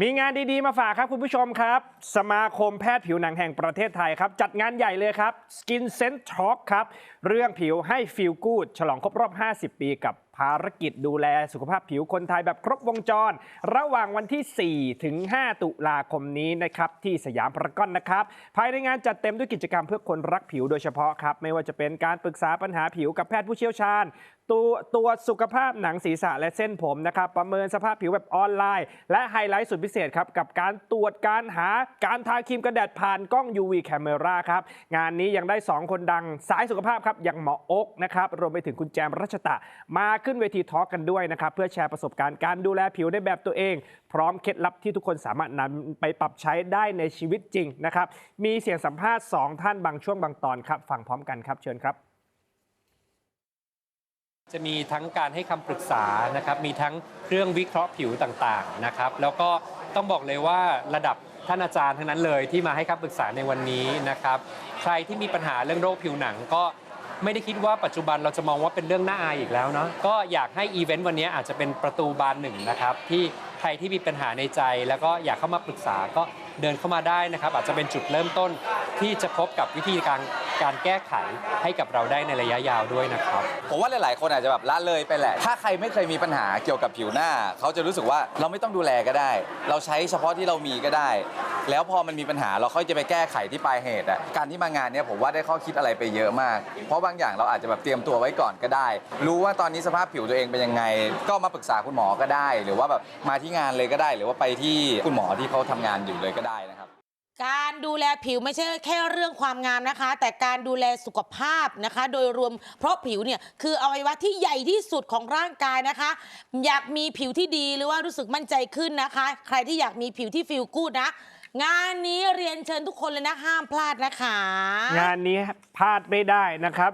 มีงานดีๆ มาฝากครับคุณผู้ชมครับ สมาคมแพทย์ผิวหนังแห่งประเทศไทยครับ จัดงานใหญ่เลยครับ Skin Sense Talk ครับ เรื่องผิวให้ฟิลกูดฉลองครบรอบ 50 ปีกับภารกิจดูแลสุขภาพผิวคนไทยแบบครบวงจร ระหว่างวันที่ 4 ถึง 5 ตุลาคมนี้นะครับที่สยามพารากอนนะครับ ภายในงานจัดเต็มด้วยกิจกรรมเพื่อคนรักผิวโดยเฉพาะครับ ไม่ว่าจะเป็นการปรึกษาปัญหาผิวกับแพทย์ผู้เชี่ยวชาญ ตัวตัวสุขภาพหนังศีรษะและเส้นผมนะครับ ประเมินสภาพผิวแบบออนไลน์ และไฮไลท์สุดพิเศษครับ กับการตรวจการหาการทาครีมกันแดดผ่านกล้อง UV Camera ครับ งานนี้ยังได้ 2 คนดังสายสุขภาพครับอย่างหมออกนะครับรวมไปถึงคุณแจมรัชตะมาขึ้นเวทีทอล์กกันด้วยนะครับ เพื่อแชร์ประสบการณ์การดูแลผิวในแบบตัวเอง พร้อมเคล็ดลับที่ทุกคนสามารถนำไปปรับใช้ได้ในชีวิตจริงนะครับ มีเสียงสัมภาษณ์สองท่านบางช่วงบางตอนครับ ฟังพร้อมกันครับ เชิญครับ จะมีทั้งการให้คำปรึกษานะครับ มีทั้งเครื่องวิเคราะห์ผิวต่างๆนะครับ แล้วก็ต้องบอกเลยว่าระดับท่านอาจารย์ทั้งนั้นเลยที่มาให้คำปรึกษาในวันนี้นะครับ ใครที่มีปัญหาเรื่องโรคผิวหนังก็ ไม่ได้คิดว่าปัจจุบันเราจะมองว่าเป็นเรื่องน่าอายอีกแล้วเนาะก็อยากให้อีเวนต์วันนี้อาจจะเป็นประตูบานหนึ่งนะครับที่ใครที่มีปัญหาในใจ แล้วก็อยากเข้ามาปรึกษาก็เดินเข้ามาได้นะครับ อาจจะเป็นจุดเริ่มต้นที่จะพบกับวิธีการ การแก้ไขให้กับเราได้ในระยะยาวด้วยนะครับ ผมว่าหลาย ๆ คนอาจจะแบบละเลยไปแหละ ถ้าใครไม่เคยมีปัญหาเกี่ยวกับผิวหน้า เขาจะรู้สึกว่าเราไม่ต้องดูแลก็ได้ เราใช้เฉพาะที่เรามีก็ได้ แล้วพอมันมีปัญหาเราค่อยจะไปแก้ไขที่ปลายเหตุอะ การที่มางานเนี้ยผมว่าได้ข้อคิดอะไรไปเยอะมาก เพราะบางอย่างเราอาจจะแบบเตรียมตัวไว้ก่อนก็ได้ รู้ว่าตอนนี้สภาพผิวตัวเองเป็นยังไง ก็มาปรึกษาคุณหมอก็ได้ หรือว่าแบบมาที่งานเลยก็ได้ หรือว่าไปที่คุณหมอที่เขาทำงานอยู่เลยก็ได้นะครับ การดูแลผิวไม่ใช่แค่เรื่องความงามนะคะ แต่การดูแลสุขภาพนะคะ โดยรวมเพราะผิวเนี่ยคืออวัยวะที่ใหญ่ที่สุดของร่างกายนะคะ อยากมีผิวที่ดีหรือว่ารู้สึกมั่นใจขึ้นนะคะ ใครที่อยากมีผิวที่ฟิลกูดนะ งานนี้เรียนเชิญทุกคนเลยนะห้ามพลาดนะคะ งานนี้พลาดไม่ได้นะครับ